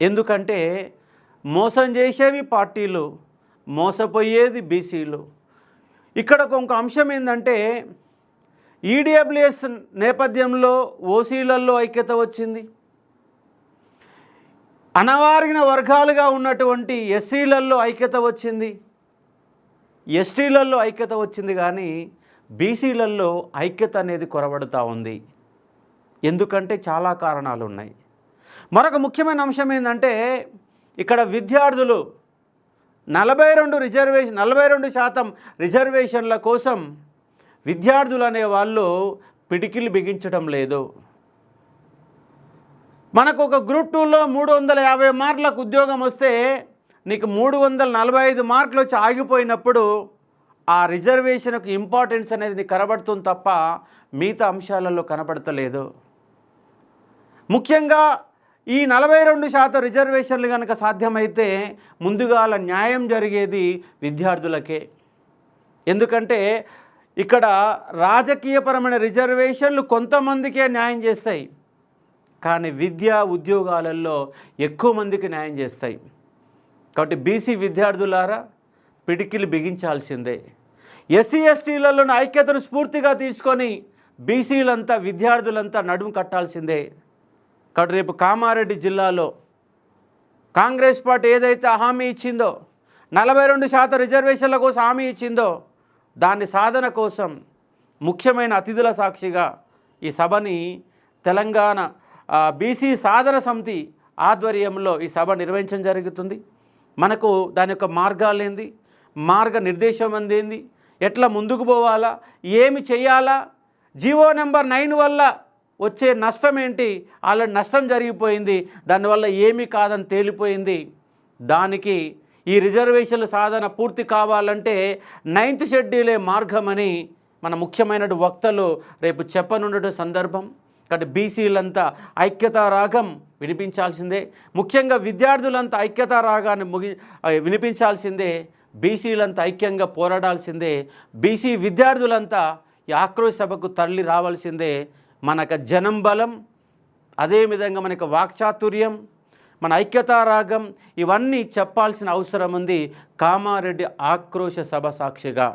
ఎందుకంటే మోసం చేసేవి పార్టీలు మోసపోయేది బీసీలు. ఇక్కడ ఒక అంశం ఏంటంటే ఈడబ్ల్యూఎస్ నేపథ్యంలో ఓసీలలో ఐక్యత వచ్చింది. అనవారిన వర్గాలుగా ఉన్నటువంటి ఎస్సీలలో ఐక్యత వచ్చింది. ఎస్టీలలో ఐక్యత వచ్చింది కానీ బీసీలలో ఐక్యత అనేది కొరబడుతూ ఉంది. ఎందుకంటే చాలా కారణాలు ఉన్నాయి మరొక ముఖ్యమైన అంశం ఏంటంటే ఇక్కడ విద్యార్థులు నలభై రెండు రిజర్వేషన్ నలభై రెండు శాతం రిజర్వేషన్ల కోసం విద్యార్థులు అనే వాళ్ళు పిడికిలు బిగించడం లేదు. మనకు ఒక గ్రూప్ టూలో మూడు వందల యాభై మార్కులకు ఉద్యోగం వస్తే నీకు మూడు వందల నలభై ఐదు మార్కులు వచ్చి ఆగిపోయినప్పుడు ఆ రిజర్వేషన్కు ఇంపార్టెన్స్ అనేది నీకు కనబడుతుంది తప్ప మిగతా అంశాలలో కనబడతలేదు. ముఖ్యంగా ఈ నలభై రెండు శాతం రిజర్వేషన్లు కనుక సాధ్యమైతే ముందుగాల న్యాయం జరిగేది విద్యార్థులకే. ఎందుకంటే ఇక్కడ రాజకీయపరమైన రిజర్వేషన్లు కొంతమందికే న్యాయం చేస్తాయి. కానీ విద్యా ఉద్యోగాలలో ఎక్కువ మందికి న్యాయం చేస్తాయి. కాబట్టి బీసీ విద్యార్థులారా పిడికిలు బిగించాల్సిందే. ఎస్సీ ఎస్టీలలోని ఐక్యతను స్ఫూర్తిగా తీసుకొని బీసీలంతా విద్యార్థులంతా నడుము కట్టాల్సిందే. కాబట్టి రేపు కామారెడ్డి జిల్లాలో కాంగ్రెస్ పార్టీ ఏదైతే హామీ ఇచ్చిందో నలభై రెండు శాతం రిజర్వేషన్ల కోసం హామీ ఇచ్చిందో దాని సాధన కోసం ముఖ్యమైన అతిథుల సాక్షిగా ఈ సభని తెలంగాణ బీసీ సాధన సమితి ఆధ్వర్యంలో ఈ సభ నిర్వహించడం జరుగుతుంది. మనకు దాని యొక్క మార్గాలు ఏంది? మార్గ నిర్దేశం అందేంది? ఎట్లా ముందుకు పోవాలా? ఏమి చేయాలా? జీవో నెంబర్ నైన్ వల్ల వచ్చే నష్టం ఏంటి ఆల్రెడీ నష్టం జరిగిపోయింది. దానివల్ల ఏమీ కాదని తేలిపోయింది. దానికి ఈ రిజర్వేషన్ల సాధన పూర్తి కావాలంటే నైన్త్ షెడ్యూలే మార్గమని మన ముఖ్యమైన వక్తలు రేపు చెప్పనుండడం సందర్భం. కాబట్టి బీసీలంతా ఐక్యతా రాగం వినిపించాల్సిందే. ముఖ్యంగా విద్యార్థులంతా ఐక్యతా రాగాన్ని ముగి వినిపించాల్సిందే. బీసీలంతా ఐక్యంగా పోరాడాల్సిందే. బీసీ విద్యార్థులంతా ఈ ఆక్రోశ సభకు తరలి రావాల్సిందే. మనకు జనం బలం అదేవిధంగా మనకు వాక్చాతుర్యం మన ఐక్యతారాగం ఇవన్నీ చెప్పాల్సిన అవసరం ఉంది కామారెడ్డి ఆక్రోశ సభ సాక్షిగా.